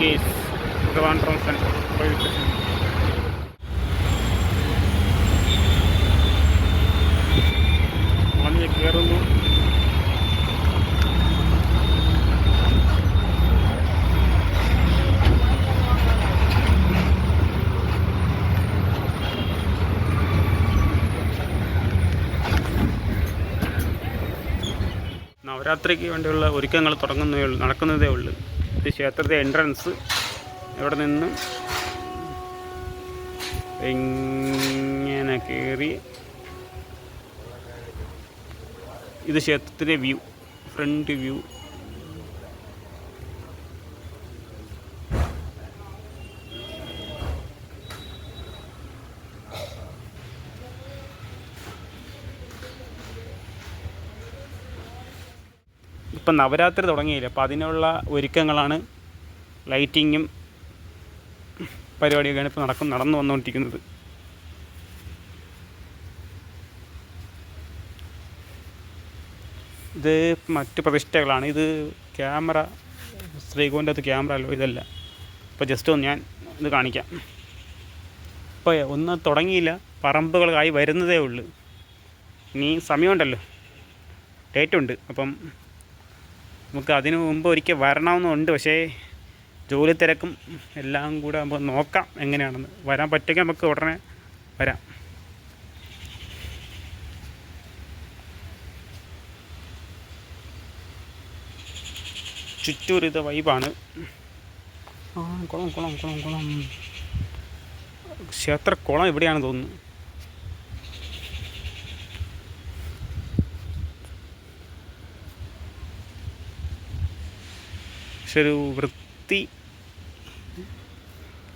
Guys Trivandrum central railway station മഞ്ഞ് കയറുന്നു നവരാത്രിക്ക് വേണ്ടിയുള്ള ഒരുക്കങ്ങൾ തുടങ്ങുന്നേ ഉള്ളൂ നടക്കുന്നതേ ഉള്ളൂ. ഇത് ക്ഷേത്രത്തെ എൻട്രൻസ് ഇവിടെ നിന്ന് ഇങ്ങനെ കയറി ഇത് ക്ഷേത്രത്തിന്റെ വ്യൂ ഫ്രണ്ട് വ്യൂ ഇപ്പം നവരാത്രി തുടങ്ങിയില്ല അപ്പോൾ അതിനുള്ള ഒരുക്കങ്ങളാണ് ലൈറ്റിങ്ങും പരിപാടിയൊക്കെയാണ് ഇപ്പോൾ നടക്കും നടന്നു വന്നുകൊണ്ടിരിക്കുന്നത്. ഇത് മറ്റ് പ്രതിഷ്ഠകളാണ്. ഇത് ക്യാമറ ശ്രീകോവിന്റെ അകത്ത് ക്യാമറ അല്ലോ ഇതല്ല. അപ്പോൾ ജസ്റ്റ് ഒന്ന് ഞാൻ ഇത് കാണിക്കാം. ഇപ്പോൾ ഒന്ന് തുടങ്ങിയില്ല പറമ്പുകളായി വരുന്നതേ ഉള്ളൂ. ഇനി സമയമുണ്ടല്ലോ. ഡേറ്റ് ഉണ്ട് അപ്പം നമുക്ക് അതിനു മുമ്പ് ഒരിക്കൽ വരണമെന്നുണ്ട്. പക്ഷേ ജോലി തിരക്കും എല്ലാം കൂടെ നമുക്ക് നോക്കാം എങ്ങനെയാണെന്ന്. വരാൻ പറ്റുമെങ്കിൽ നമുക്ക് ഉടനെ വരാം. ചുറ്റൂർ ഇത് വൈബാണ്. ആ കുളം കുളം കുളം കുളം. ക്ഷേത്ര കുളം എവിടെയാണെന്ന് തോന്നുന്നു. പക്ഷെ ഒരു വൃത്തി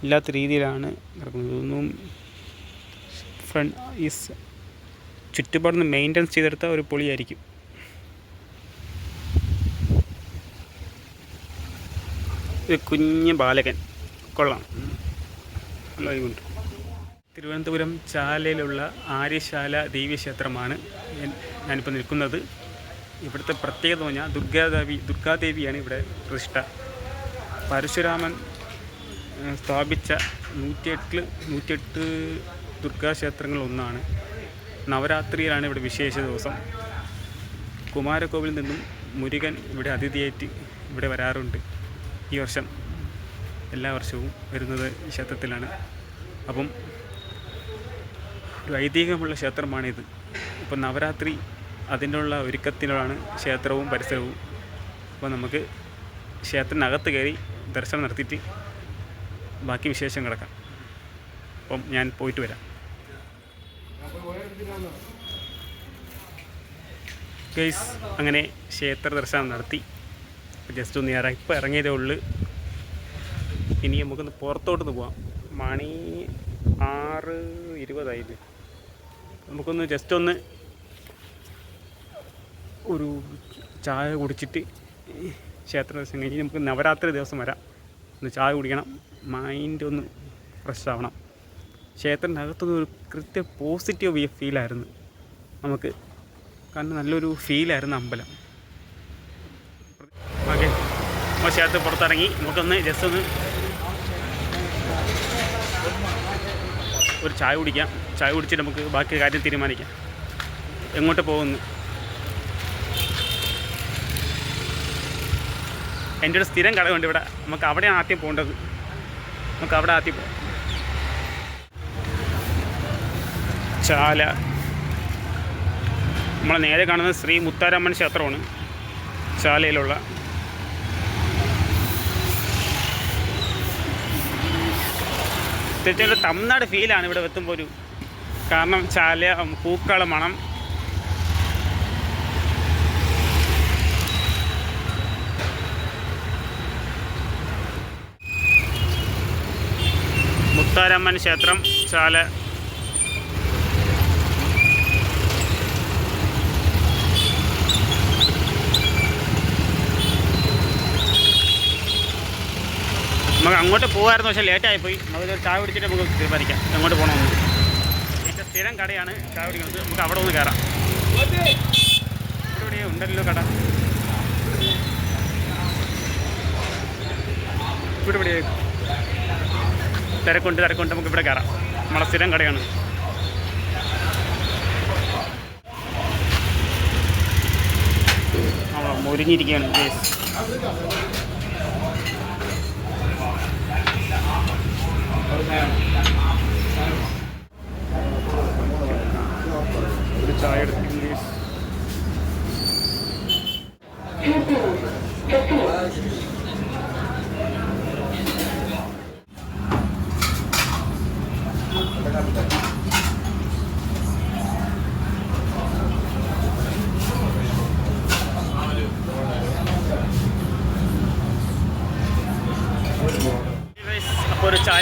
ഇല്ലാത്ത രീതിയിലാണ് നടക്കുന്നത്. ഇതൊന്നും ഫ്രണ്ട് ഈ ചുറ്റുപാടുന്ന് മെയിന്റെനൻസ് ചെയ്തെടുത്ത ഒരു പൊളിയായിരിക്കും. ഒരു കുഞ്ഞ് ബാലകൻ. കൊള്ളാം. ഇതുണ്ട് തിരുവനന്തപുരം ചാലയിലുള്ള ആര്യശാല ദേവീക്ഷേത്രമാണ് ഞാനിപ്പോൾ നിൽക്കുന്നത്. ഇവിടുത്തെ പ്രത്യേകത പറഞ്ഞാൽ ദുർഗാദേവി ദുർഗാദേവിയാണ് ഇവിടെ പ്രതിഷ്ഠ. പരശുരാമൻ സ്ഥാപിച്ച നൂറ്റിയെട്ടിൽ നൂറ്റിയെട്ട് ദുർഗാക്ഷേത്രങ്ങളൊന്നാണ് നവരാത്രിയിലാണ് ഇവിടെ വിശേഷ ദിവസം. കുമാരകോവിലിൽ നിന്നും മുരുകൻ ഇവിടെ അതിഥിയായിട്ട് ഇവിടെ വരാറുണ്ട്. ഈ വർഷം എല്ലാ വർഷവും വരുന്നത് ഈ ക്ഷേത്രത്തിലാണ്. അപ്പം ഒരു ഐതിഹ്യമുള്ള ക്ഷേത്രമാണിത്. ഇപ്പം നവരാത്രി അതിനുള്ള ഒരുക്കത്തിലാണ് ക്ഷേത്രവും പരിസരവും. അപ്പോൾ നമുക്ക് ക്ഷേത്രത്തിനകത്ത് കയറി ദർശനം നടത്തിയിട്ട് ബാക്കി വിശേഷം കിടക്കാം. അപ്പം ഞാൻ പോയിട്ട് വരാം. ഗൈസ് അങ്ങനെ ക്ഷേത്ര ദർശനം നടത്തി. ജസ്റ്റ് ഒന്ന് ഇറ ഇപ്പോൾ ഇറങ്ങിയതേ ഉള്ളു. ഇനി നമുക്കൊന്ന് പുറത്തോട്ടൊന്ന് പോവാം. മണി ആറ് ഇരുപതായില്ലേ? നമുക്കൊന്ന് ജസ്റ്റ് ഒന്ന് ഒരു ചായ കുടിച്ചിട്ട് ക്ഷേത്ര ദർശനം കഴിഞ്ഞ് നമുക്ക് നവരാത്രി ദിവസം വരാം. ഒന്ന് ചായ കുടിക്കണം മൈൻഡ് ഒന്ന് ഫ്രഷ് ആവണം. ക്ഷേത്രത്തിനകത്തുനിന്ന് ഒരു കൃത്യ പോസിറ്റീവ് ഫീലായിരുന്നു നമുക്ക് കാരണം നല്ലൊരു ഫീലായിരുന്നു അമ്പലം. ഓക്കെ നമ്മൾ ക്ഷേത്രത്തിൽ പുറത്തിറങ്ങി. നമുക്കൊന്ന് ജസ്റ്റ് ഒന്ന് ഒരു ചായ കുടിക്കാം. ചായ കുടിച്ചിട്ട് നമുക്ക് ബാക്കി കാര്യം തീരുമാനിക്കാം. എങ്ങോട്ട് പോകുന്നു? എന്റെ ഒരു സ്ഥിരം കടയുണ്ട് ഇവിടെ. നമുക്ക് അവിടെയാണ് ആദ്യം പോകേണ്ടത്. നമുക്ക് അവിടെ ആദ്യം പോകാം. ചാല. നമ്മൾ നേരെ കാണുന്നത് ശ്രീ മുത്താരമ്മൻ ക്ഷേത്രമാണ്. ചാലയിലുള്ള. തീർച്ചയായിട്ടും തമിഴ്നാട് ഫീലാണ് ഇവിടെ എത്തുമ്പോൾ ഒരു. കാരണം ചാല പൂക്കള മണം. മുത്താരമ്മൻ ക്ഷേത്രം ചാല നമുക്ക് അങ്ങോട്ട് പോകാമായിരുന്നു പക്ഷേ ലേറ്റായി പോയി. നമുക്ക് ചായ പിടിച്ചിട്ട് നമുക്ക് തീരുമാനിക്കാം. എങ്ങോട്ട് പോകണമെന്ന് എന്റെ സ്ഥിരം കടയാണ് ചായ പിടിക്കുന്നത് നമുക്ക് അവിടെ ഒന്ന് കയറാം ഇവിടെ ഉണ്ടല്ലോ കട. ഇവിടെ ഇവിടെ തിരക്കുണ്ട് തിരക്കുണ്ട്. നമുക്ക് ഇവിടെ കയറാം. നമ്മളെ സ്ഥിരം കടയാണ്. മുരിഞ്ഞിരിക്കുകയാണ് കേസ് ഒരു ചായ എടുത്തിരിക്കുന്നു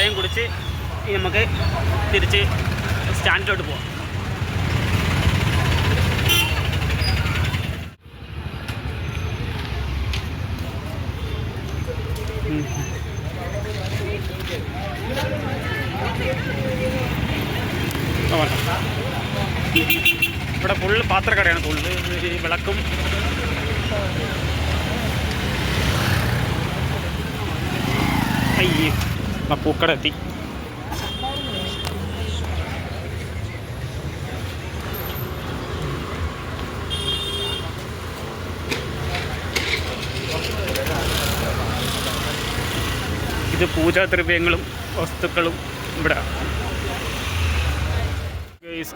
ചായയും കുടിച്ച് നമുക്ക് തിരിച്ച് സ്റ്റാൻഡിലോട്ട് വേണ്ട. ഇവിടെ ഫുള്ള് പാത്രക്കടയാണ്. ഫുള്ള് വിളക്കും. അയ്യേ. ആ പൂക്കട എത്തി ഇത് പൂജാദ്രവ്യങ്ങളും വസ്തുക്കളും ഇവിടെ.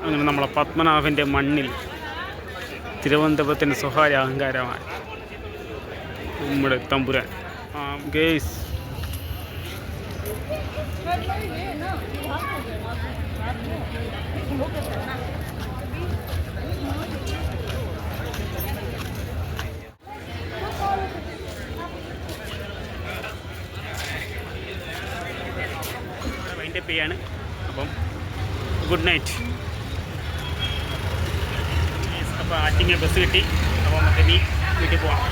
അങ്ങനെ നമ്മളെ പത്മനാഭന്റെ മണ്ണിൽ തിരുവനന്തപുരത്തിന്റെ സ്വകാര്യ അഹങ്കാരമാണ് നമ്മുടെ തമ്പുരാൻ. ഗേസ് വൈൻഡപ്പ് ചെയ്യാണ് അപ്പം ഗുഡ് നൈറ്റ്. അപ്പോൾ ആറ്റിങ്ങ ബസ് കിട്ടി. അപ്പോൾ നമുക്ക് ഇനി വീട്ടിൽ പോവാം.